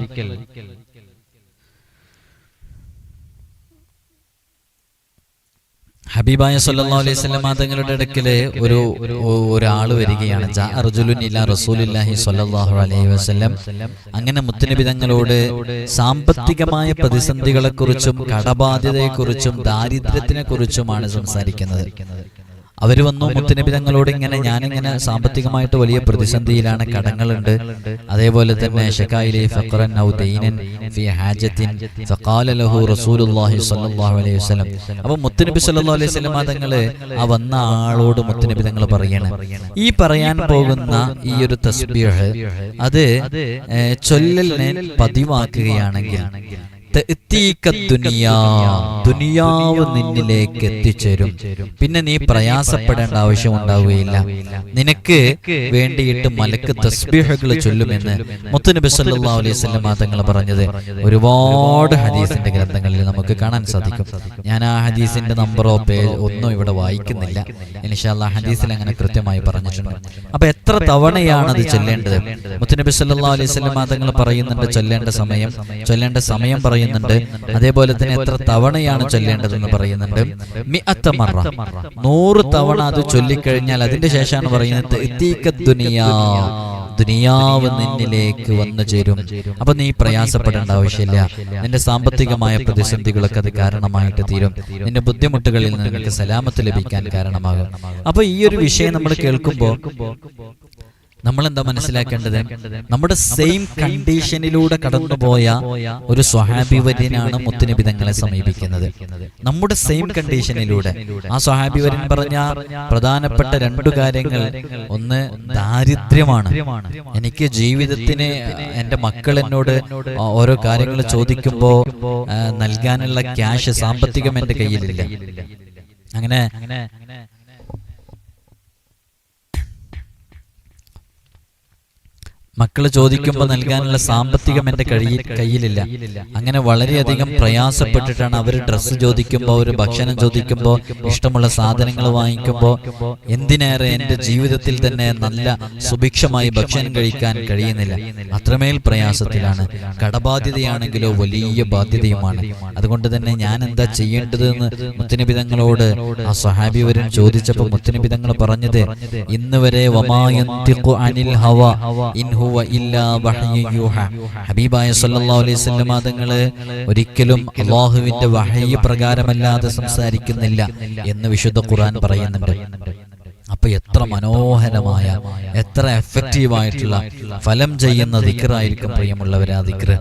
ഹബീബായ സല്ലാ അലൈഹി വസല്ലം തങ്ങളുടെ ഇടയ്ക്കിൽ ഒരു ഒരാൾ വരികയാണ്. ഇലാ റസൂലില്ലാഹി സ്വല്ലല്ലാഹു അലൈഹി വസല്ലം. അങ്ങനെ മുത്തുനബി തങ്ങളോട് സാമ്പത്തികമായ പ്രതിസന്ധികളെക്കുറിച്ചും കടബാധ്യതയെക്കുറിച്ചും ദാരിദ്ര്യത്തിനെക്കുറിച്ചുമാണ് സംസാരിക്കുന്നത്. അവർ വന്നു മുത്തുനബി തങ്ങളോട് ഇങ്ങനെ ഞാനിങ്ങനെ സാമ്പത്തികമായിട്ട് വലിയ പ്രതിസന്ധിയിലാണ് കടങ്ങളുണ്ട്. അതേപോലെ തന്നെ ഷക്കായിലെ ഫഖറൻ ഔ ദൈനൻ ഫി ഹാജത്തിൻ ഫഖാല ലഹു റസൂലുള്ളാഹി സ്വല്ലല്ലാഹു അലൈഹി വസല്ലം. അപ്പോൾ മുത്തുനബി സ്വല്ലല്ലാഹു അലൈഹി വസല്ലം തങ്ങൾ ആ വന്ന ആളോട് മുത്തുനബി തങ്ങൾ പറയാണ്. ഈ പറയാൻ പോകുന്ന ഈ ഒരു തസ്ബീഹ് അത് ചൊല്ലലിനെ പതിവാക്കുകയാണെങ്കിൽ ദുനിയാവ് നിന്നിലേക്ക് എത്തിച്ചേരും. പിന്നെ നീ പ്രയാസപ്പെടേണ്ട ആവശ്യം ഉണ്ടാവുകയില്ല. നിനക്ക് വേണ്ടിയിട്ട് മലക്ക് തസ്ബീഹകൾ ചൊല്ലുമെന്ന് മുത്തുനബി സല്ലല്ലാഹു അലൈഹി വസല്ലം തങ്ങൾ പറഞ്ഞത്. ഒരുപാട് ഹദീസിന്റെ ഗ്രന്ഥങ്ങളിൽ നമുക്ക് കാണാൻ സാധിക്കും. ഞാൻ ആ ഹദീസിന്റെ നമ്പറോ പേജ് ഒന്നും ഇവിടെ വായിക്കുന്നില്ല. ഇൻഷാല്ലാ ഹദീസിൽ അങ്ങനെ കൃത്യമായി പറഞ്ഞിട്ടുണ്ട്. അപ്പൊ എത്ര തവണയാണ് അത് ചൊല്ലേണ്ടത്? മുത്തുനബി സല്ലല്ലാഹു അലൈഹി വസല്ലം തങ്ങൾ പറയുന്നുണ്ട് ചൊല്ലേണ്ട സമയം ചൊല്ലേണ്ട സമയം പറയുന്നുണ്ട്. അതേപോലെ തന്നെ എത്ര തവണയാണ് ചൊല്ലേണ്ടതെന്ന് പറയുന്നുണ്ട്. മിഅത്തമറ നൂറ് തവണ അത് ചൊല്ലിക്കഴിഞ്ഞാൽ അതിന്റെ ശേഷമാണ് പറയുന്നത് ദുനിയാ. ദുനിയാവ് നിന്നിലേക്ക് വന്നു ചേരും. അപ്പൊ നീ പ്രയാസപ്പെടേണ്ട ആവശ്യമില്ല. നിന്റെ സാമ്പത്തികമായ പ്രതിസന്ധികളൊക്കെ അത് കാരണമായിട്ട് തീരും. നിന്റെ ബുദ്ധിമുട്ടുകളിൽ നിന്ന് നിനക്ക് സലാമത്ത് ലഭിക്കാൻ കാരണമാകും. അപ്പൊ ഈ ഒരു വിഷയം നമ്മൾ കേൾക്കുമ്പോൾ നമ്മൾ എന്താ മനസ്സിലാക്കേണ്ടത്? നമ്മുടെ സെയിം കണ്ടീഷനിലൂടെ കടന്നുപോയ ഒരു സ്വഹാബി വര്യനാണ് മുത്തുനബി തങ്ങളെ സമീപിക്കുന്നത്. നമ്മുടെ സെയിം കണ്ടീഷനിലൂടെ ആ സ്വഹാബി വര്യൻ പറഞ്ഞ പ്രധാനപ്പെട്ട രണ്ടു കാര്യങ്ങൾ ഒന്ന് ദാരിദ്ര്യമാണ്. എനിക്ക് ജീവിതത്തിന് എന്റെ മക്കൾ എന്നോട് ഓരോ കാര്യങ്ങൾ ചോദിക്കുമ്പോ ആ, നൽകാനുള്ള ക്യാഷ് സാമ്പത്തികം എന്റെ കയ്യിലില്ല. അങ്ങനെ മക്കൾ ചോദിക്കുമ്പോൾ നൽകാനുള്ള സാമ്പത്തികം എന്റെ കഴിയിൽ കയ്യിലില്ല. അങ്ങനെ വളരെയധികം പ്രയാസപ്പെട്ടിട്ടാണ് അവർ ഡ്രസ്സ് ചോദിക്കുമ്പോൾ ഒരു ഭക്ഷണം ചോദിക്കുമ്പോൾ ഇഷ്ടമുള്ള സാധനങ്ങൾ വാങ്ങിക്കുമ്പോൾ എന്തിനേറെ എന്റെ ജീവിതത്തിൽ തന്നെ നല്ല സുഭിക്ഷമായി ഭക്ഷണം കഴിക്കാൻ കഴിയുന്നില്ല. അത്രമേൽ പ്രയാസത്തിലാണ്. കടബാധ്യതയാണെങ്കിലോ വലിയ ബാധ്യതയുമാണ്. അതുകൊണ്ട് തന്നെ ഞാൻ എന്താ ചെയ്യേണ്ടതെന്ന് മുത്തനിബിതങ്ങളോട് ആ സ്വഹാബി വരും ചോദിച്ചപ്പോൾ മുത്തനിബിതങ്ങൾ പറഞ്ഞത് ഇന്ന് വരെ വമായന്തിഖു അനിൽ ഹവ ഇൻ ഹുവ ഇല്ലാ വഹ്യു ഹബീബായ സല്ലല്ലാഹു അലൈഹി വസല്ലം തങ്ങൾ ഒരിക്കലും അള്ളാഹുവിന്റെ വഹയ്യ പ്രകാരമല്ലാതെ സംസാരിക്കുന്നില്ല എന്ന് വിശുദ്ധ ഖുർആൻ പറയുന്നുണ്ട്. അപ്പൊ എത്ര മനോഹരമായ എത്ര എഫക്റ്റീവായിട്ടുള്ള ഫലം ചെയ്യുന്ന ദിക്റായിരിക്കും പ്രിയമുള്ളവരാ ദിക്റ്.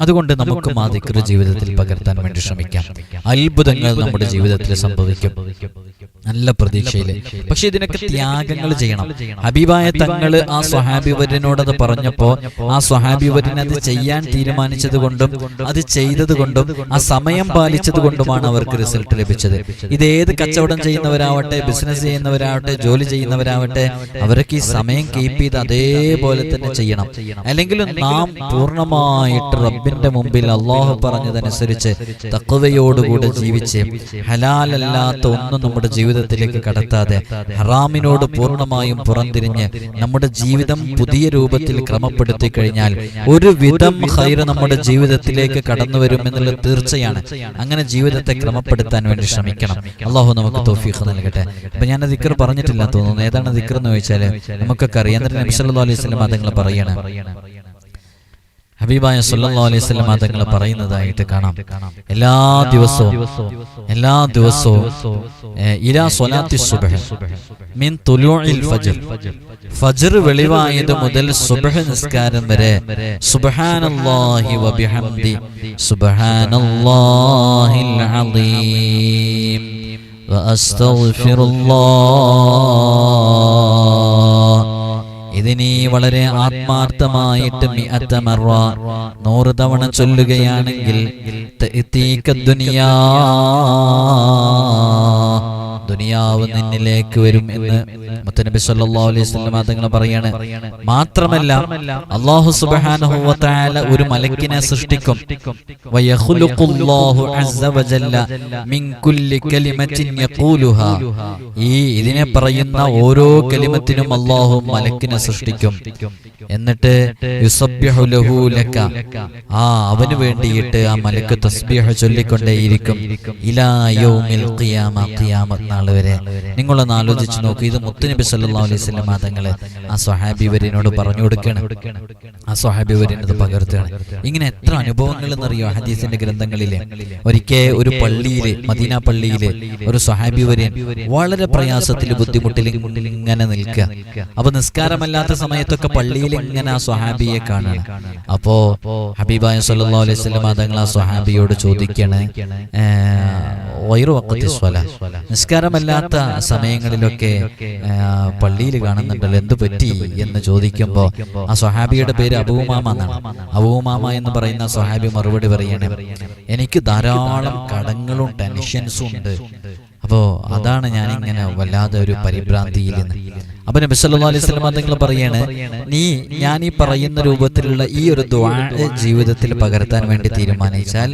അതുകൊണ്ട് നമുക്ക് മാതിക്കൃ ജീവിതത്തിൽ പകർത്താൻ വേണ്ടി ശ്രമിക്കാം. അത്ഭുതങ്ങൾ നമ്മുടെ ജീവിതത്തിൽ സംഭവിക്കും. നല്ല പ്രതീക്ഷയിൽ. പക്ഷെ ഇതിനൊക്കെ ത്യാഗങ്ങൾ ചെയ്യണം. ഹബീബായ തങ്ങൾ ആ സ്വഹാബിവരനോടത് പറഞ്ഞപ്പോ ആ സ്വഹാബിവരൻ അത് ചെയ്യാൻ തീരുമാനിച്ചത് കൊണ്ടും അത് ചെയ്തത് കൊണ്ടും ആ സമയം പാലിച്ചത് കൊണ്ടുമാണ് അവർക്ക് റിസൾട്ട് ലഭിച്ചത്. ഇത് ഏത് കച്ചവടം ചെയ്യുന്നവരാവട്ടെ ബിസിനസ് ചെയ്യുന്നവരാവട്ടെ ജോലി ചെയ്യുന്നവരാവട്ടെ അവരൊക്കെ ഈ സമയം കീപ്പ് ചെയ്ത് അതേപോലെ തന്നെ ചെയ്യണം. അല്ലെങ്കിൽ നാം പൂർണമായിട്ട് റബ്ബിന്റെ മുമ്പിൽ അള്ളാഹു പറഞ്ഞതനുസരിച്ച് തക്കവയോടുകൂടെ ജീവിച്ച് ഹലാലല്ലാത്ത ഒന്നും നമ്മുടെ ജീവിതത്തിലേക്ക് കടത്താതെ ഹറാമിനോട് പൂർണമായും പുറംതിരിഞ്ഞ് നമ്മുടെ ജീവിതം പുതിയ രൂപത്തിൽ ക്രമപ്പെടുത്തി കഴിഞ്ഞാൽ ഒരു വിധം ഹൈറ് നമ്മുടെ ജീവിതത്തിലേക്ക് കടന്നു വരുമെന്നുള്ള തീർച്ചയാണ്. അങ്ങനെ ജീവിതത്തെ ക്രമപ്പെടുത്താൻ വേണ്ടി ശ്രമിക്കണം. അള്ളാഹു നമുക്ക് തോഫീഖ് നൽകട്ടെ. അപ്പൊ ഞാൻ ദിക്കർ പറഞ്ഞിട്ടില്ല തോന്നുന്നു. ഏതാണ് ദിക്കർ എന്ന് ചോദിച്ചാൽ നമുക്കൊക്കെ അറിയാം. എന്നിട്ട് നബി സല്ലല്ലാഹു അലൈഹി വസല്ലം അതങ്ങൾ പറയണം. ഹബീബായ സല്ലല്ലാഹു അലൈഹി വസല്ലം തങ്ങൾ പറയുന്നതായിട്ട് കാണാം. എല്ലാ ദിവസവും എല്ലാ ദിവസവും ഇലാ സ്വലാത്തി സുബ്ഹ് മിൻ തുലൂഇൽ ഫജ്ർ. ഫജ്ർ. വെളിവായത് മുതൽ സുബ്ഹ് നിസ്കാരം വരെ. സുബ്ഹാനല്ലാഹി വബിഹംദി സുബ്ഹാനല്ലാഹിൽ അളീം വഅസ്തഗ്ഫിറുല്ലാഹ് ഇത് നീ വളരെ ആത്മാർത്ഥമായിട്ട് നൂറ് തവണ ചൊല്ലുകയാണെങ്കിൽ ദുനിയാ. ദുനിയാവ് നിന്നിലേക്ക് വരും എന്ന് മുത്തനബി സല്ലല്ലാഹു അലൈഹി വസല്ലം തങ്ങൾ പറയാണ്. മാത്രമല്ല അല്ലാഹു സുബ്ഹാനഹു വ തആല ഒരു മലക്കിനെ സൃഷ്ടിക്കും. വ വയഖ്ലുഖുല്ലാഹു അസ്സ വ ജല്ല മിൻ കുല്ലി കലിമത്തിൻ യഖൂലുഹ. ഈ ഇതിനെ പറയുന്ന ഓരോ കലിമത്തിനും അല്ലാഹു മലക്കിനെ സൃഷ്ടിക്കും. എന്നിട്ട് യുസബ്ബിഹു ലഹു ലക ആ അവന് വേണ്ടിയിട്ട് ആ മലക്ക് തസ്ബീഹ് ചൊല്ലിക്കൊണ്ടേയിരിക്കും. ഇലാ യൗമിൽ ഖിയാമ ഖിയാമത്ത് നാൾ വരെ നിങ്ങളൊന്ന് ആലോചിച്ച് നോക്കൂ. ഇത് മുത്തുനബി സല്ലല്ലാഹു അലൈഹി തങ്ങളെ ആ സ്വഹാബി വരിനോട് പറഞ്ഞു കൊടുക്കണം. ആ സ്വഹാബി വരിനത് പകർത്തുകയാണ്. ഇങ്ങനെ എത്ര അനുഭവങ്ങൾ എന്നറിയോ ഹദീസിന്റെ ഗ്രന്ഥങ്ങളിലെ? ഒരിക്കൽ ഒരു പള്ളിയിൽ മദീന പള്ളിയിൽ ഒരു സ്വഹാബി വര്യൻ വളരെ പ്രയാസത്തിൽ ബുദ്ധിമുട്ടിൽ ഇങ്ങനെ നിൽക്കുക അപ്പൊ നിസ്കാരമല്ലാത്ത സമയത്തൊക്കെ പള്ളിയിൽ ഇങ്ങനെ ആ സ്വഹാബിയെ കാണണം. അപ്പോ ഹബീബായ സല്ലാ അലൈഹി വസല്ലം തങ്ങൾ ആ സ്വഹാബിയോട് ചോദിക്കണേ നിസ്കാര സ്വല. നിസ്കാരമല്ലാത്ത സമയങ്ങളിലൊക്കെ പള്ളിയിൽ കാണുന്നുണ്ടല്ലോ എന്ത് പറ്റി എന്ന് ചോദിക്കുമ്പോ ആ സ്വഹാബിയുടെ പേര് അബൂമാമ എന്നാണ്. അബൂമാമ എന്ന് പറയുന്ന സ്വഹാബി മറുപടി പറയണേ എനിക്ക് ധാരാളം കടങ്ങളും ടെൻഷൻസും ഉണ്ട്. അപ്പോ അതാണ് ഞാൻ ഇങ്ങനെ വല്ലാതെ ഒരു പരിഭ്രാന്തിയിൽ നിന്ന്. അപ്പൊ നബി സല്ലല്ലാഹു അലൈഹി വസല്ലം നിങ്ങൾ പറയാണ് നീ ഞാൻ ഈ പറയുന്ന രൂപത്തിലുള്ള ഈ ഒരു ദുആ ജീവിതത്തിൽ പകർത്താൻ വേണ്ടി തീരുമാനിച്ചാൽ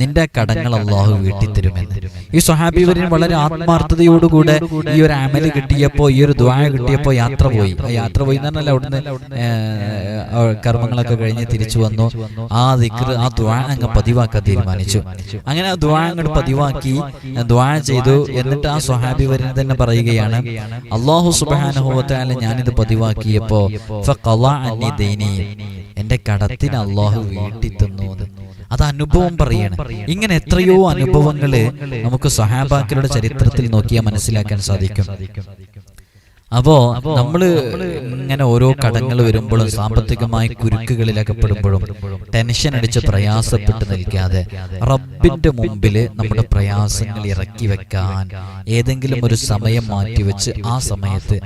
നിന്റെ കടങ്ങൾ അള്ളാഹു വീട്ടി തരുമെന്ന് ഈ സ്വഹാബി വരും വളരെ ആത്മാർത്ഥതയോടുകൂടെ ഈ ഒരു അമൽ കിട്ടിയപ്പോ ഈ ഒരു ദുആ കിട്ടിയപ്പോ യാത്ര പോയി. യാത്ര പോയി എന്ന് പറഞ്ഞാൽ അവിടുന്ന് കർമ്മങ്ങളൊക്കെ കഴിഞ്ഞ് തിരിച്ചു വന്നു. ആ ദിക്ർ ആ ദുആ അങ്ങ് പതിവാക്കാൻ തീരുമാനിച്ചു. അങ്ങനെ ആ ദുആ അങ്ങോട്ട് പതിവാക്കി ദുആ ചെയ്തു. എന്നിട്ട് ആ സ്വഹാബി വരിന് തന്നെ പറയുകയാണ് അള്ളാഹു സുബ്ഹാനഹു വതആല ഞാനിത് പതിവാക്കിയപ്പോ എന്റെ കടത്തിന് അള്ളാഹു വീട്ടി തന്നു അത്. അനുഭവം പറയാണ്. ഇങ്ങനെ എത്രയോ അനുഭവങ്ങൾ നമുക്ക് സഹാബാക്കളുടെ ചരിത്രത്തിൽ നോക്കിയാൽ മനസ്സിലാക്കാൻ സാധിക്കും. അപ്പോ നമ്മൾ ഇങ്ങനെ ഓരോ കടങ്ങൾ വരുമ്പോഴും സാമ്പത്തികമായി കുരുക്കുകളിൽ അകപ്പെടുമ്പോഴും ടെൻഷൻ അടിച്ച് പ്രയാസപ്പെട്ട് നിൽക്കാതെ റബ്ബിന്റെ മുമ്പിൽ നമ്മുടെ പ്രയാസങ്ങൾ ഇറക്കി വെക്കാൻ ഏതെങ്കിലും ഒരു സമയം മാറ്റിവെച്ച് ആ സമയത്ത്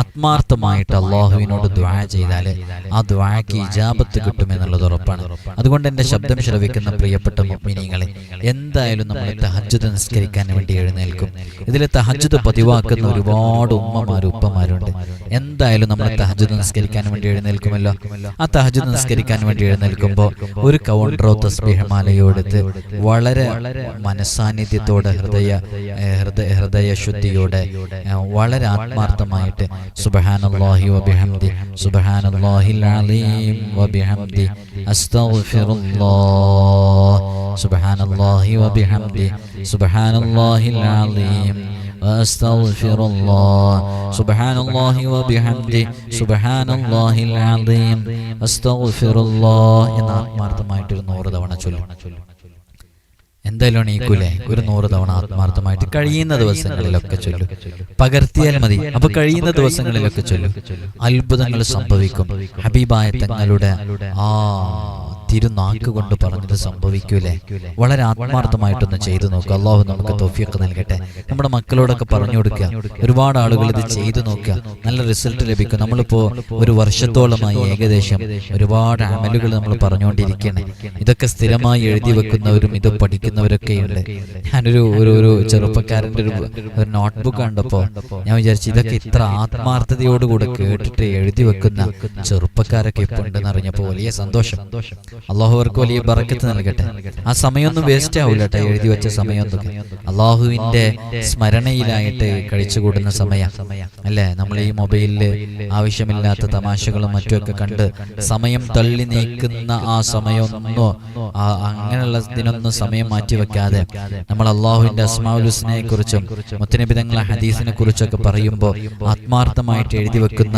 ആത്മാർത്ഥമായിട്ട് അള്ളാഹുവിനോട് ദ്വാ ചെയ്താൽ ആ ദ്വാക്ക് ഇജാബത്ത് കിട്ടുമെന്നുള്ളത് ഉറപ്പാണ്. അതുകൊണ്ട് എന്റെ ശബ്ദം ശ്രവിക്കുന്ന പ്രിയപ്പെട്ട മിനിങ്ങളെ എന്തായാലും നമ്മൾ തഹജ്ജുദ് നിസ്കരിക്കാൻ വേണ്ടി എഴുന്നേൽക്കും. ഇതിൽ തഹജ്ജുദ് പതിവാക്കുന്ന ഒരുപാട് ഉമ്മമാരും ഉപ്പമാരുണ്ട് എന്തായാലും നമ്മൾ തഹജ്ജുദ് നിസ്കരിക്കാൻ വേണ്ടി എഴുന്നേൽക്കുമല്ലോ. ആ തഹജ്ജുദ് നിസ്കരിക്കാൻ വേണ്ടി എഴുന്നേൽക്കുമ്പോൾ ഒരു കൗണ്ടറോ തസ്ബീഹമാലയോടുത്ത് വളരെ മനസാന്നിധ്യത്തോടെ ഹൃദയ ഹൃദയ ഹൃദയ ശുദ്ധിയോടെ വളരെ ആത്മാർത്ഥമായിട്ട് സുബ്ഹാനല്ലാഹി വബിഹംദി സുബ്ഹാനല്ലാഹിൽ അലീം വബിഹംദി അസ്തഗ്ഫിറുല്ലാഹ് സുബ്ഹാനല്ലാഹി വബിഹംദി സുബ്ഹാനല്ലാഹിൽ അലീം واستغفر الله سبحان الله وبحمده سبحان الله العظيم استغفر الله എന്ന ആത്മാർത്ഥമായിട്ട് ഒരു നൂറ് തവണ ചൊല്ലും എന്തായാലും എണീക്കൂലേ ഒരു നൂറ് തവണ ആത്മാർത്ഥമായിട്ട് കഴിയുന്ന ദിവസങ്ങളിലൊക്കെ ചൊല്ലും പകർത്തിയാൽ മതി അപ്പൊ കഴിയുന്ന ദിവസങ്ങളിലൊക്കെ ചൊല്ലും അത്ഭുതങ്ങൾ സംഭവിക്കും ഹബീബായ തങ്ങളുടെ ആ തിരുനാക്ക് കൊണ്ട് പറഞ്ഞത് സംഭവിക്കൂലേ? വളരെ ആത്മാർത്ഥമായിട്ടൊന്ന് ചെയ്തു നോക്കുക അള്ളാഹു നമുക്ക് തൊഫിയൊക്കെ നൽകട്ടെ. നമ്മുടെ മക്കളോടൊക്കെ പറഞ്ഞു കൊടുക്കുക. ഒരുപാട് ആളുകൾ ഇത് ചെയ്തു നോക്കുക. നല്ല റിസൾട്ട് ലഭിക്കും. നമ്മളിപ്പോ ഒരു വർഷത്തോളമായി ഏകദേശം ഒരുപാട് അമലുകൾ നമ്മൾ പറഞ്ഞുകൊണ്ടിരിക്കുകയാണ്. ഇതൊക്കെ സ്ഥിരമായി എഴുതി വെക്കുന്നവരും ഇത് പഠിക്കുന്നവരൊക്കെ ഉണ്ട്. ഞാനൊരു ഒരു ഒരു ചെറുപ്പക്കാരന്റെ ഒരു ഒരു നോട്ട്ബുക്ക് കണ്ടപ്പോ ഞാൻ വിചാരിച്ചു ഇതൊക്കെ ഇത്ര ആത്മാർത്ഥതയോടുകൂടെ കേട്ടിട്ട് എഴുതി വെക്കുന്ന ചെറുപ്പക്കാരൊക്കെ ഇപ്പൊ ഉണ്ടെന്ന് അറിഞ്ഞപ്പോ വലിയ സന്തോഷം. അള്ളാഹു അവർക്ക് വലിയ ബറക്കത്ത് നൽകട്ടെ. ആ സമയമൊന്നും വേസ്റ്റ് ആവില്ലട്ടെ എഴുതി വെച്ച സമയമൊന്നും അള്ളാഹുവിന്റെ സ്മരണയിലായിട്ട് കഴിച്ചുകൂടുന്ന സമയം. അല്ലേ? നമ്മൾ ഈ മൊബൈലിൽ ആവശ്യമില്ലാത്ത തമാശകളും മറ്റുമൊക്കെ കണ്ട് സമയം തള്ളി നീക്കുന്ന ആ സമയമൊന്നോ അങ്ങനെയുള്ള ഇതിനൊന്നും സമയം മാറ്റിവെക്കാതെ നമ്മൾ അള്ളാഹുവിന്റെ അസ്മാവുലുസിനെ കുറിച്ചും മുത്തനബിതങ്ങളെ ഹദീസിനെ കുറിച്ചൊക്കെ പറയുമ്പോൾ ആത്മാർത്ഥമായിട്ട് എഴുതി വെക്കുന്ന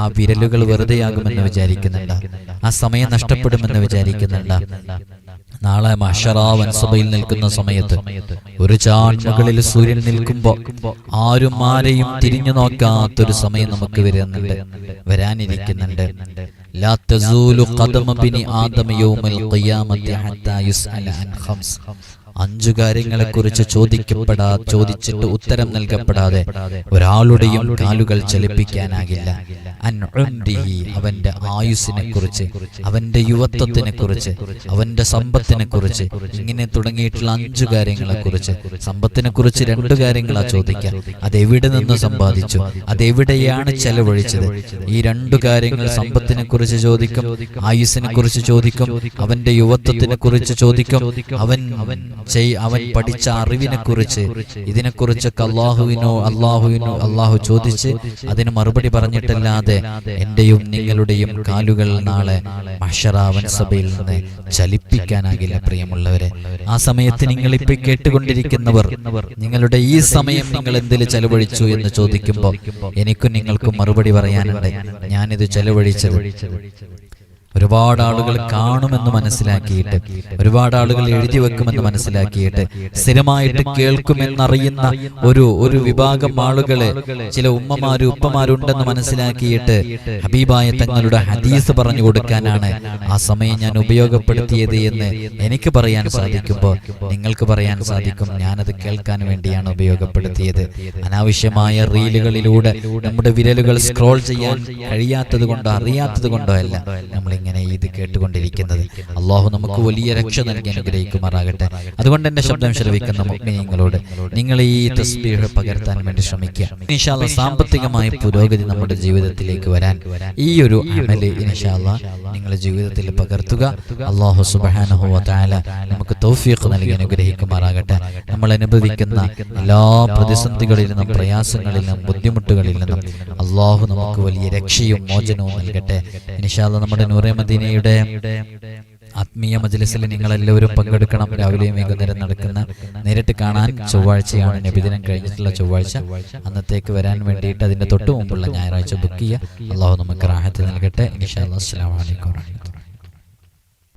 ആ വിരലുകൾ വെറുതെയാകുമെന്ന് വിചാരിക്കുന്നുണ്ട്. ആ സമയം നഷ്ടപ്പെടുമെന്ന് വിചാരിക്കുന്നുണ്ട്. നാളെ മഷറാവൻ സഭയിൽ നിൽക്കുന്ന സമയത്ത് ഒരു ചാൺമുകളിൽ സൂര്യൻ നിൽക്കുമ്പോ ആരും ആരെയും തിരിഞ്ഞു നോക്കാത്തൊരു സമയം നമുക്ക് വരുന്നുണ്ട് വരാനിരിക്കുന്നുണ്ട്. ഖദമ ബിനി ആദമ യൗമൽ ഖിയാമത്തി ഹത്താ യുസ്അല അൻ ഖംസ്. അഞ്ചു കാര്യങ്ങളെക്കുറിച്ച് ചോദിക്കപ്പെടാ ചോദിച്ചിട്ട് ഉത്തരം നൽകപ്പെടാതെ ഒരാളുടെയും കാലുകൾ ചലിപ്പിക്കാനാകില്ല. അവന്റെ ആയുസിനെ കുറിച്ച് അവന്റെ യുവത്വത്തിനെ കുറിച്ച് അവന്റെ സമ്പത്തിനെ കുറിച്ച് ഇങ്ങനെ തുടങ്ങിയിട്ടുള്ള അഞ്ചു കാര്യങ്ങളെ കുറിച്ച് സമ്പത്തിനെ കുറിച്ച് രണ്ടു കാര്യങ്ങളാ ചോദിക്കാം. അതെവിടെ നിന്ന് സമ്പാദിച്ചു? അതെവിടെയാണ് ചെലവഴിച്ചത്? ഈ രണ്ടു കാര്യങ്ങൾ സമ്പത്തിനെ കുറിച്ച് ചോദിക്കും ആയുസിനെ കുറിച്ച് ചോദിക്കും അവന്റെ യുവത്വത്തിനെ കുറിച്ച് ചോദിക്കും അവൻ അവൻ പഠിച്ച അറിവിനെ കുറിച്ച് ഇതിനെക്കുറിച്ചൊക്കെ അള്ളാഹുവിനോ അള്ളാഹുവിനോ അള്ളാഹു ചോദിച്ച് അതിന് മറുപടി പറഞ്ഞിട്ടല്ലാതെ എന്റെയും നിങ്ങളുടെയും കാലുകൾ നാളെ മഷറാവൻ സഭയിൽ നിന്ന് ചലിപ്പിക്കാനാകില്ല പ്രിയമുള്ളവരെ. ആ സമയത്ത് നിങ്ങൾ ഇപ്പൊ കേട്ടുകൊണ്ടിരിക്കുന്നവർ നിങ്ങളുടെ ഈ സമയം നിങ്ങൾ എന്തിൽ ചെലവഴിച്ചു എന്ന് ചോദിക്കുമ്പോൾ എനിക്കും നിങ്ങൾക്കും മറുപടി പറയാനുണ്ട്. ഞാനിത് ചെലവഴിച്ചത്. ഒരുപാട് ആളുകൾ കാണുമെന്ന് മനസ്സിലാക്കിയിട്ട് ഒരുപാട് ആളുകൾ എഴുതി വെക്കുമെന്ന് മനസ്സിലാക്കിയിട്ട് സ്ഥിരമായിട്ട് കേൾക്കുമെന്നറിയുന്ന ഒരു ഒരു വിഭാഗം ആളുകളെ ചില ഉമ്മമാരും ഉപ്പമാരുണ്ടെന്ന് മനസ്സിലാക്കിയിട്ട് ഹബീബായ തങ്ങളുടെ ഹദീസ് പറഞ്ഞു കൊടുക്കാനാണ് ആ സമയം ഞാൻ ഉപയോഗപ്പെടുത്തിയത് എന്ന് എനിക്ക് പറയാൻ സാധിക്കുമ്പോൾ നിങ്ങൾക്ക് പറയാൻ സാധിക്കും ഞാനത് കേൾക്കാൻ വേണ്ടിയാണ് ഉപയോഗപ്പെടുത്തിയത്. അനാവശ്യമായ റീലുകളിലൂടെ നമ്മുടെ വിരലുകൾ സ്ക്രോൾ ചെയ്യാൻ കഴിയാത്തത് കൊണ്ടോ അറിയാത്തത് കൊണ്ടോ അല്ല നമ്മൾ ഇങ്ങനെ ഇത് കേട്ടുകൊണ്ടിരിക്കുന്നത്? അള്ളാഹു നമുക്ക് വലിയ രക്ഷ നൽകി അനുഗ്രഹിക്കുമാറാകട്ടെ. അതുകൊണ്ട് എന്റെ ശബ്ദം ശ്രവിക്കുന്ന മുഗ്മിനീങ്ങളോട് നിങ്ങൾ ഈ തസ്ബീഹ് പകർത്താൻ വേണ്ടി ശ്രമിക്കുക. ഇൻഷാല്ല സാമ്പത്തികമായ പുരോഗതി നമ്മുടെ ജീവിതത്തിലേക്ക് വരാൻ ഈ ഒരു അമൽ ഇൻഷാല്ല നിങ്ങളുടെ ജീവിതത്തിൽ പകർത്തുക. അള്ളാഹു സുബാനഹു താല നമുക്ക് തൗഫീഖ് നൽകി അനുഗ്രഹിക്കുമാറാകട്ടെ. നമ്മൾ അനുഭവിക്കുന്ന എല്ലാ പ്രതിസന്ധികളിൽ നിന്നും പ്രയാസങ്ങളിൽ നിന്നും ബുദ്ധിമുട്ടുകളിൽ നിന്നും അള്ളാഹു നമുക്ക് വലിയ രക്ഷയും മോചനവും നൽകട്ടെ. ഇൻഷാല്ല നമ്മുടെ നൂറെ മദീനയുടെ ആത്മീയ മജ്ലിസിൽ നിങ്ങൾ എല്ലാവരും പങ്കെടുക്കണം. രാവിലെയും വൈകുന്നേരം നടക്കുന്ന നേരിട്ട് കാണാൻ ചൊവ്വാഴ്ചയാണ് നബിദിനം കഴിഞ്ഞിട്ടുള്ള ചൊവ്വാഴ്ച. അന്നത്തേക്ക് വരാൻ വേണ്ടിയിട്ട് അതിന്റെ തൊട്ട് മുമ്പുള്ള ഞായറാഴ്ച ബുക്ക് ചെയ്യുക. അള്ളാഹു നമുക്ക് റാഹത്ത് നൽകട്ടെ. ഇൻഷാ അസ്സലാമു അലൈക്കും